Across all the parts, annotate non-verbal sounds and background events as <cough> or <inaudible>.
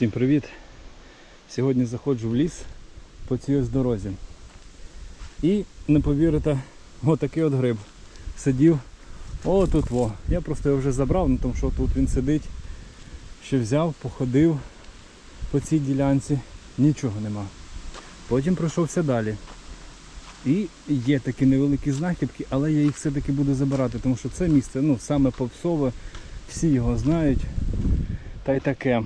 Всім привіт! Сьогодні заходжу в ліс по цій дорозі. І не повірите, отакий от гриб. Сидів о тут во. Я просто його вже забрав, ну, тому що тут він сидить. Ще взяв, походив по цій ділянці, нічого нема. Потім пройшовся далі. І є такі невеликі знахідки, але я їх все-таки буду забирати, тому що це місце ну, саме попсове, всі його знають. Та й таке.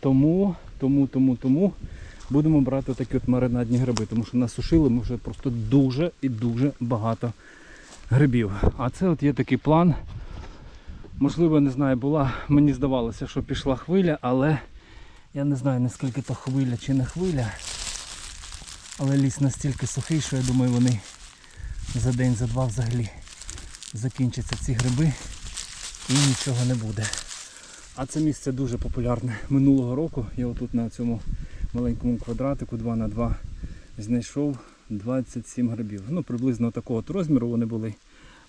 Тому, тому, тому, тому будемо брати такі от маринадні гриби, тому що насушили ми вже просто дуже і дуже багато грибів. А це от є такий план. Можливо, не знаю, була, мені здавалося, що пішла хвиля, але я не знаю наскільки то хвиля чи не хвиля. Але ліс настільки сухий, що я думаю, вони за день, за два взагалі закінчаться ці гриби і нічого не буде. А це місце дуже популярне. Минулого року я отут на цьому маленькому квадратику 2 на 2 знайшов 27 грибів. Ну, приблизно такого розміру вони були,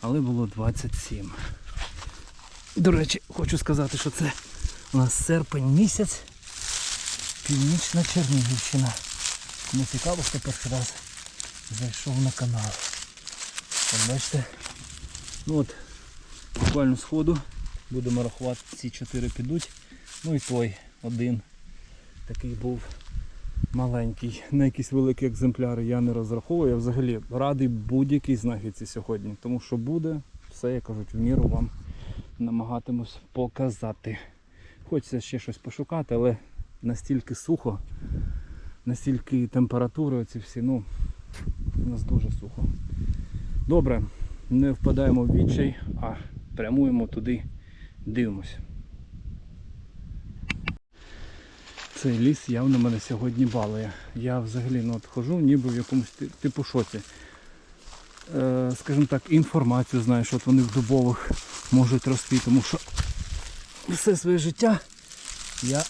але було 27. До речі, хочу сказати, що це у нас серпень місяць, північна Чернігівщина. Кому цікаво, хто перший раз зайшов на канал. Бачите, ну от буквально з ходу будемо рахувати, ці чотири підуть. Ну і той один такий був маленький. На якісь великі екземпляри я не розраховую. Я взагалі радий будь-якій знахідці сьогодні. Тому що буде, все, як кажуть, в міру вам намагатимусь показати. Хочеться ще щось пошукати, але настільки сухо, настільки температури оці всі, ну, у нас дуже сухо. Добре, не впадаємо в відчай, а прямуємо туди, дивимось. Цей ліс явно мене сьогодні балує. Я взагалі ну, от хожу ніби в якомусь типу шоці. Е, скажімо так, інформацію знаю, що от вони в дубових можуть рости, тому що все своє життя я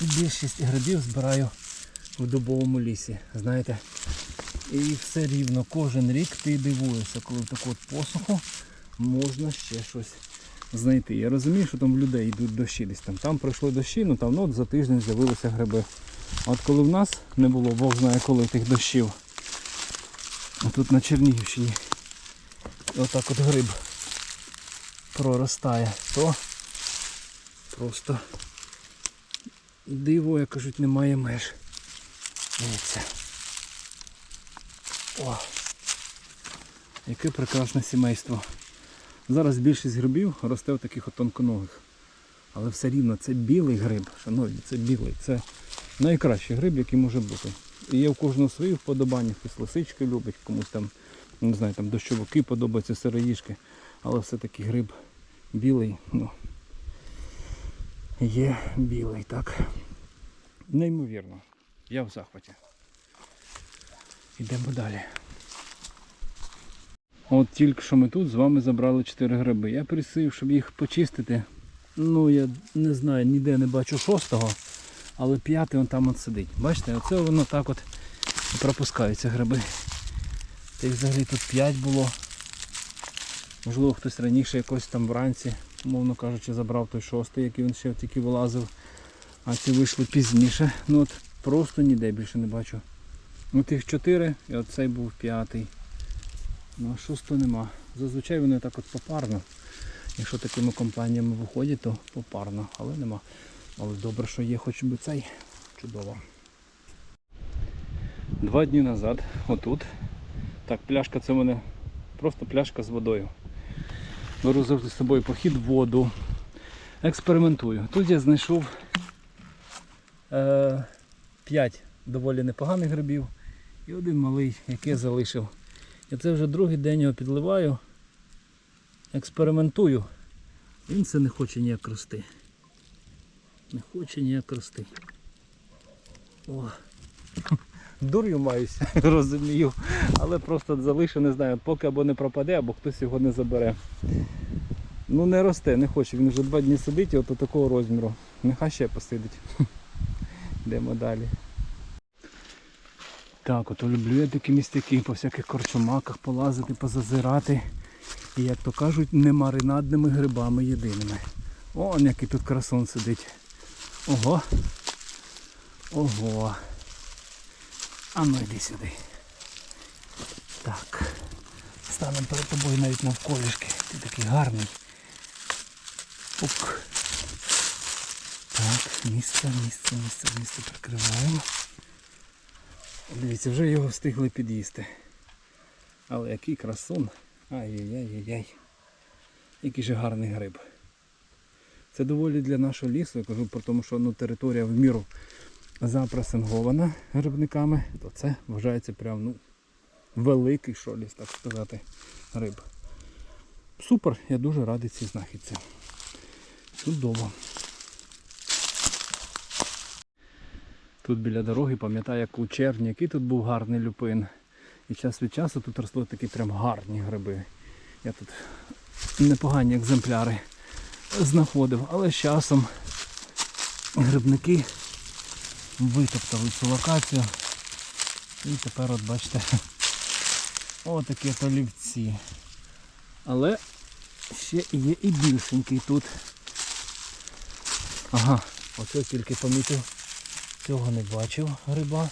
більшість грибів збираю в дубовому лісі. Знаєте, і все рівно, кожен рік ти дивуєшся, коли в таку от посуху можна ще щось знайти. Я розумію, що там в людей йдуть дощі десь там. Там пройшли дощі, ну там ну, за тиждень з'явилися гриби. От коли в нас не було, Бог знає коли тих дощів. А тут на Чернігівщині отак от гриб проростає, то просто диво, як кажуть, немає меж. Дивіться. О! Яке прекрасне сімейство. Зараз більшість грибів росте в таких тонконогих. Але все рівно це білий гриб, шановні, це білий. Це найкращий гриб, який може бути. І є в кожного свої вподобання, хтось лисички любить, комусь там, не знаю, там дощовики подобаються, сироїжки. Але все-таки гриб білий, ну, є білий, так. Неймовірно. Я в захваті. Йдемо далі. От тільки що ми тут з вами забрали 4 гриби. Я присив, щоб їх почистити. Ну, я не знаю, ніде не бачу шостого, але п'ятий он там от сидить. Бачите, оце воно так от пропускаються гриби. Та їх взагалі тут 5 було. Можливо, хтось раніше якось там вранці, умовно кажучи, забрав той шостий, який він ще тільки вилазив. А ці вийшли пізніше. Ну от просто ніде більше не бачу. Ну тих 4 і оцей був п'ятий. Ну а шостого нема. Зазвичай вони так от попарно. Якщо такими компаніями виходять, то попарно, але нема. Але добре, що є хоч би цей. Чудово. Два дні назад, отут. Так, пляшка це в мене просто пляшка з водою. Беру завжди з собою похід в воду. Експериментую. Тут я знайшов е, 5 доволі непоганих грибів і один малий, який я залишив. І це вже другий день його підливаю, експериментую. Він це не хоче ніяк рости. Не хоче ніяк рости. О. <laughs> Дур'ю маюся, <laughs> розумію. Але просто залишу, не знаю, поки або не пропаде, або хтось його не забере. Ну не росте, не хоче. Він вже два дні сидить і от такого розміру. Нехай ще посидить. <laughs> Йдемо далі. Так, от люблю я такі містяки, по всяких корчомаках полазити, позазирати. І як то кажуть, не маринадними грибами єдиними. О, який тут красун сидить. Ого. Ого. А ну йди сюди. Так. Станемо перед тобою навіть навколішки. Ти такий гарний. Ук. Так, місце, місце, місце, місце прикриваємо. Дивіться, вже його встигли під'їсти. Але який красун. Ай-яй-яй-яй. Який же гарний гриб. Це доволі для нашого лісу, я кажу про тому, що ну, територія в міру запресингована грибниками, то це вважається прям ну, великий що ліс, так сказати, гриб. Супер, я дуже радий цій знахідці. Чудово. Тут біля дороги, пам'ятаю, як у червні, який тут був гарний люпин. І час від часу тут росли такі прям гарні гриби. Я тут непогані екземпляри знаходив, але з часом грибники витоптали цю локацію. І тепер от бачите <laughs> отакі то олівці. Але ще є і більшенький тут. Ага, оце тільки помітив. Цього не бачив гриба.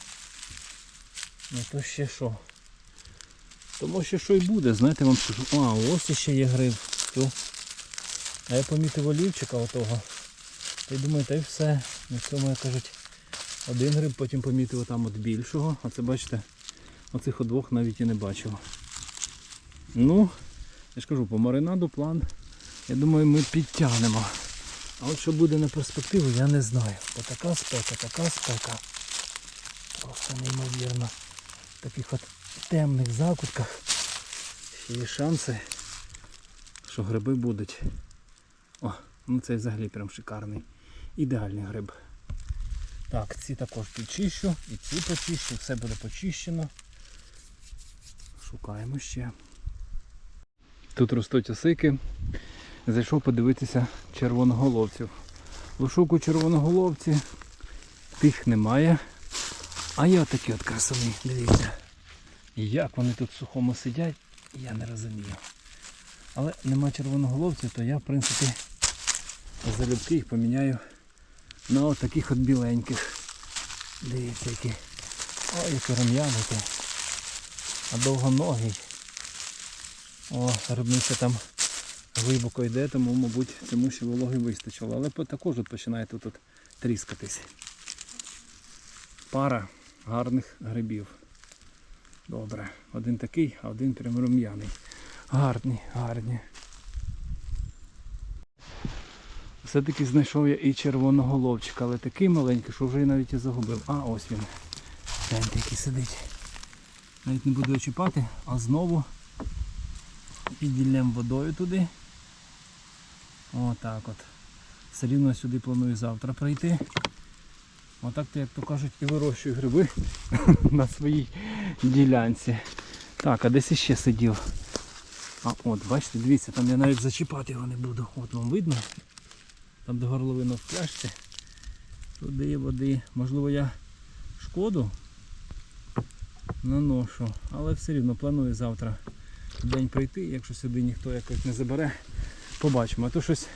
Ну то ще що? Тому що що й буде, знаєте, вам скажу. А, ось ще є гриб. Ту. А я помітив олівчика отого. Та й думаю, та й все. На цьому як кажуть, один гриб, потім помітив там от більшого. А це бачите, оцих от двох навіть і не бачив. Ну, я ж кажу, по маринаду план, я думаю, ми підтягнемо. А от що буде на перспективу, я не знаю. Бо така спека, така спека. Просто неймовірно. В таких от темних закутках є шанси, що гриби будуть. О, ну цей взагалі прям шикарний. Ідеальний гриб. Так, ці також підчищу, і ці почищу, все буде почищено. Шукаємо ще. Тут ростуть осики. Зайшов подивитися червоноголовців. Вишуку червоноголовці, тих немає. А є такі от красуни, дивіться. Як вони тут в сухому сидять, я не розумію. Але нема червоноголовців, то я в принципі залюбки їх поміняю на от таких от біленьких. Дивіться які. Ой, які рум'яники. А довгоногий. О, грибниця там глибоко йде, тому, мабуть, цьому ще вологи вистачило. Але також от починає тут от тріскатись. Пара гарних грибів. Добре. Один такий, а один прям рум'яний. Гарні, гарні. Все-таки знайшов я і червоного ловчика, але такий маленький, що вже навіть і загубив. А ось він. Гляньте, який сидить. Навіть не буду його чіпати, а знову піділлям водою туди. Отак от. Все рівно сюди планую завтра прийти. Отак то, як то кажуть, і вирощую гриби <laughs> на своїй ділянці. Так, а десь іще сидів. А от, бачите, дивіться, там я навіть зачіпати його не буду. От вам видно. Там де горловина в пляшці. Туди води. Можливо я шкоду наношу, але все рівно планую завтра день прийти, якщо сюди ніхто якось не забере, побачимо. А то щось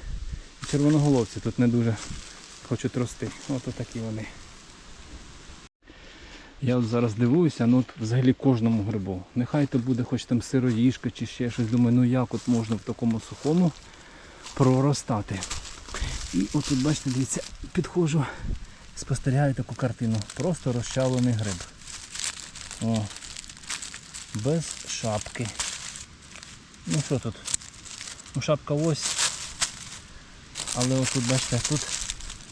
червоноголовці тут не дуже хочуть рости. От такі вони. Я от зараз дивуюся, ну от взагалі кожному грибу. Нехай то буде хоч там сироїжка чи ще щось. Думаю, ну як от можна в такому сухому проростати. І от тут, бачите, дивіться, підходжу, спостерігаю таку картину. Просто розчавлений гриб. О, без шапки. Ну що тут? Ну шапка ось. Але отут, бачите, тут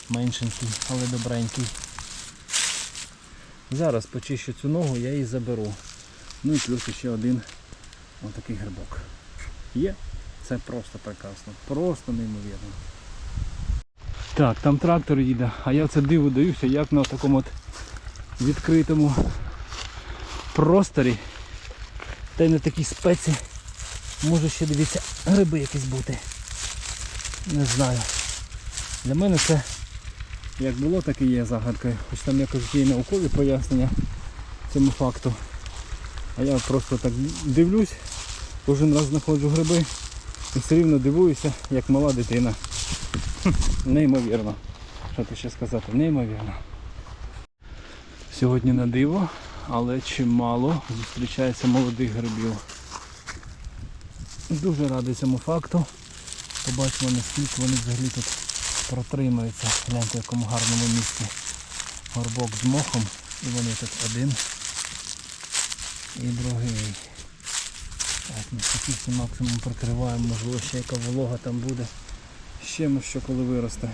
меншенький, але добренький. Зараз почищу цю ногу, я її заберу. Ну і плюс ще один отакий грибок. Є? Це просто прекрасно. Просто неймовірно. Так, там трактор їде, а я це диво даюся, як на такому от відкритому просторі. Та й на такій спеці може ще дивіться гриби якісь бути. Не знаю. Для мене це як було, так і є загадкою. Хоч там якось є наукові пояснення цьому факту. А я просто так дивлюсь, кожен раз знаходжу гриби і все рівно дивуюся, як мала дитина. Неймовірно. що тут ще сказати, неймовірно. Сьогодні на диво, але чимало зустрічається молодих грибів. Дуже радий цьому факту. Побачимо наскільки вони взагалі тут протримаються. Гляньте в якому гарному місці. Горбок з мохом. І вони тут один і другий. Так, ми такі максимум прикриваємо, можливо ще яка волога там буде. Ще ми що коли виросте.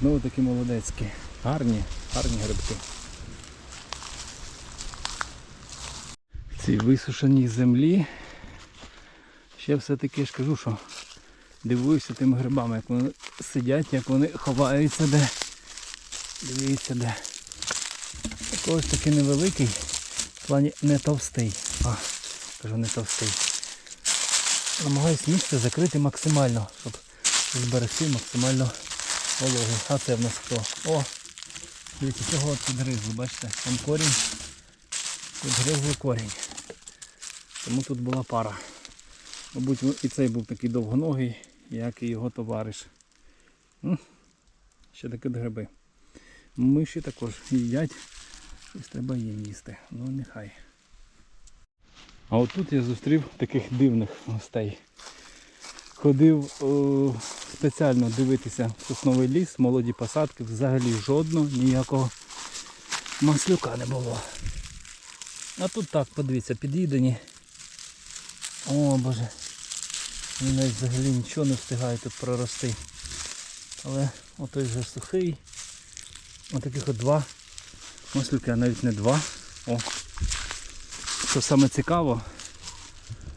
Знову такі молодецькі. Гарні, гарні грибки. Цій висушеній землі ще все-таки ж кажу, що дивуюся тими грибами, як вони сидять, як вони ховаються де. Дивіться де. Ось такий невеликий, в плані не товстий. А, кажу не товстий. Намагаюсь місце закрити максимально, щоб зберегти максимально вологу. А це в нас хто? О! Дивіться, цього підгризли, бачите? Там корінь. Підгризли корінь. Тому тут була пара. Мабуть, і цей був такий довгоногий, як і його товариш. Ще такі гриби. Миші також їдять. Щось треба їм їсти. Ну нехай. А отут я зустрів таких дивних гостей. Ходив о, спеціально дивитися в сосновий ліс, молоді посадки, взагалі жодного, ніякого маслюка не було. А тут так, подивіться, під'їдені. О боже. Вони навіть взагалі нічого не встигає тут прорости. Але отой вже сухий. Ось таких от два маслюки, а навіть не два. О. Що саме цікаво,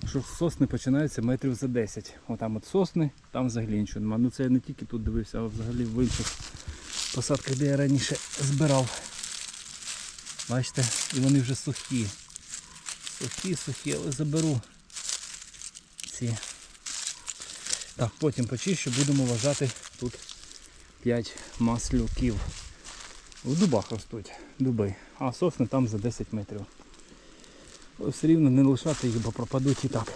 що сосни починаються метрів за 10. Отам от сосни, там взагалі нічого немає. Ну це я не тільки тут дивився, а взагалі в інших посадках, де я раніше збирав. Бачите, і вони вже сухі. Сухі, сухі, але заберу ці. Так, потім почищу, будемо вважати тут 5 маслюків. В дубах ростуть дуби, а сосни там за 10 метрів. Все рівно не лишати їх, бо пропадуть і так.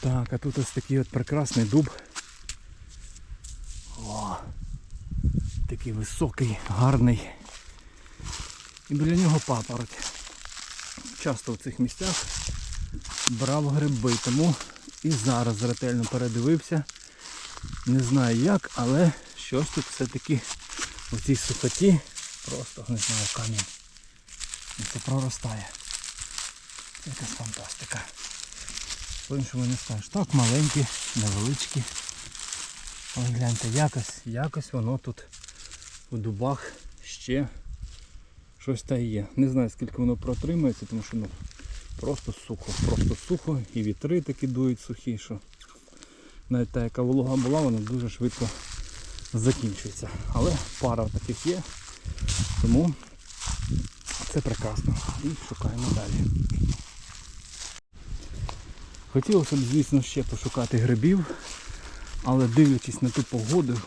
Так, а тут ось такий от прекрасний дуб. О, такий високий, гарний. І біля нього папороть. Часто в цих місцях брав гриби, тому і зараз ретельно передивився. Не знаю як, але щось тут все-таки у цій сухоті просто не знаю камінь. І це проростає. Якась фантастика. По-іншому не скажеш. Так, маленькі, невеличкі. Але гляньте, якось, якось воно тут у дубах ще щось та є. Не знаю скільки воно протримається, тому що ну, просто сухо, просто сухо і вітри такі дують сухі, що навіть та, яка волога була, вона дуже швидко закінчується. Але пара таких є, тому це прекрасно. І шукаємо далі. Хотілося б, звісно, ще пошукати грибів, але дивлячись на ту погоду,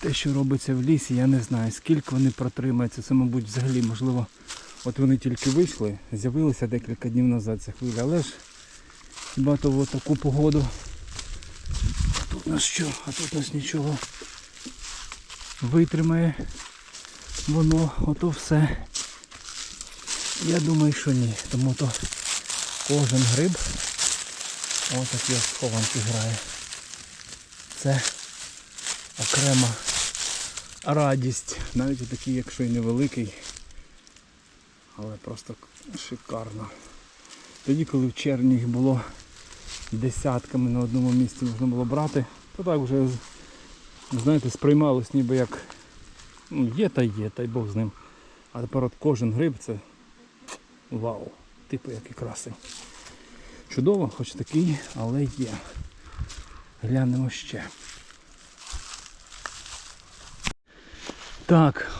те, що робиться в лісі, я не знаю, скільки вони протримаються. Це, мабуть, взагалі можливо. От вони тільки вийшли, з'явилися декілька днів назад ця хвиля, але ж хіба то в таку погоду. А тут нас що? А тут нас нічого витримає воно, ото все. Я думаю, що ні. Тому то кожен гриб отакі ось схованки грає. Це окрема радість, навіть такий, якщо і невеликий, але просто шикарно. Тоді, коли в червні їх було десятками на одному місці можна було брати, то так вже знаєте, сприймалось ніби як ну, є та є, та й Бог з ним. А тепер от кожен гриб це вау, типу який красень. Чудово, хоч такий, але є. Глянемо ще. Так,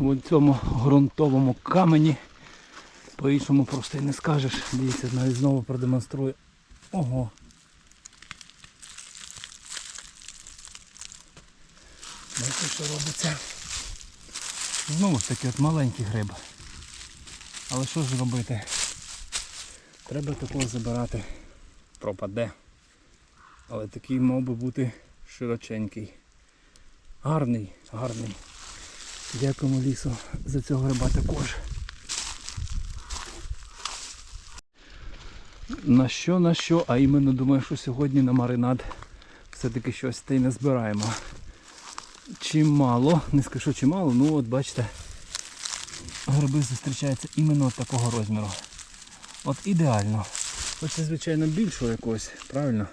в цьому ґрунтовому камені по-іншому просто і не скажеш. Дивіться, навіть знову продемонструю. Ого. Бачите, що робиться? Знову ж таки от маленький гриб. Але що ж робити? Треба такого забирати. Пропаде. Але такий мав би бути широченький. Гарний, гарний. Дякуємо лісу за цього гриба також. На що, на що, а іменно думаю, що сьогодні на маринад все-таки щось та й не збираємо. Чимало, не скажу чимало, ну от бачите, гриби зустрічаються іменно такого розміру. От ідеально. Хочеться, звичайно, більшого якогось, правильно?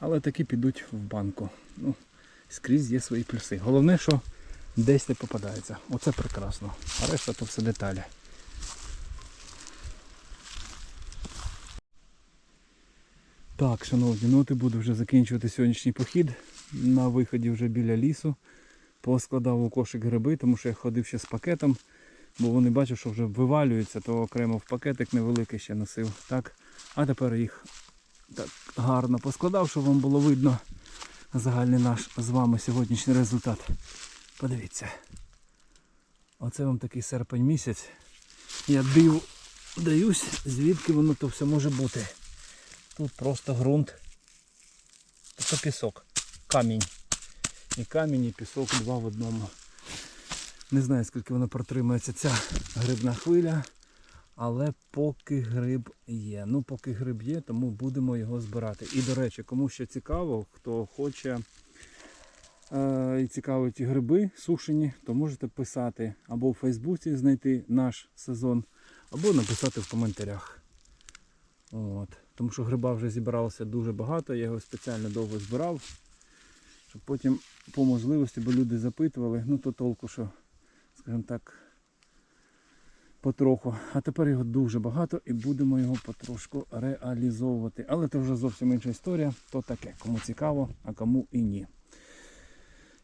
Але такі підуть в банку. Ну, скрізь є свої плюси. Головне, що десь не попадається. Оце прекрасно. А решта то все деталі. Так, шановні, ну от і буду вже закінчувати сьогоднішній похід. На виході вже біля лісу. Поскладав у кошик гриби, тому що я ходив ще з пакетом, бо вони бачу, що вже вивалюються, то окремо в пакетик невеликий ще носив. Так. А тепер їх так гарно поскладав, щоб вам було видно загальний наш з вами сьогоднішній результат. Подивіться. Оце вам такий серпень місяць. Я диву даюсь, звідки воно то все може бути. Тут просто ґрунт. Це пісок. Камінь. І камінь, і пісок два в одному. Не знаю, скільки вона протримається ця грибна хвиля. Але поки гриб є. Ну, поки гриб є, тому будемо його збирати. І до речі, кому ще цікаво, хто хоче е, і цікавить гриби сушені, то можете писати або в Фейсбуці знайти наш сезон, або написати в коментарях. От. Тому що гриба вже зібралося дуже багато, я його спеціально довго збирав, щоб потім по можливості, бо люди запитували, ну то толку, що, скажімо так, потроху. А тепер його дуже багато і будемо його потрошку реалізовувати. Але це вже зовсім інша історія, то таке, кому цікаво, а кому і ні.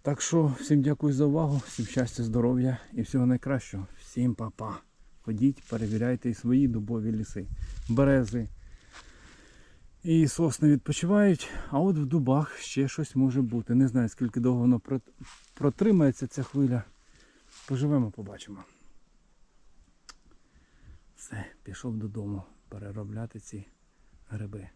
Так що всім дякую за увагу, всім щастя, здоров'я і всього найкращого. Всім па-па. Ходіть, перевіряйте і свої дубові ліси. Берези і сосни відпочивають, а от в дубах ще щось може бути. Не знаю, скільки довго воно протримається ця хвиля. Поживемо, побачимо. Все, пішов додому переробляти ці гриби.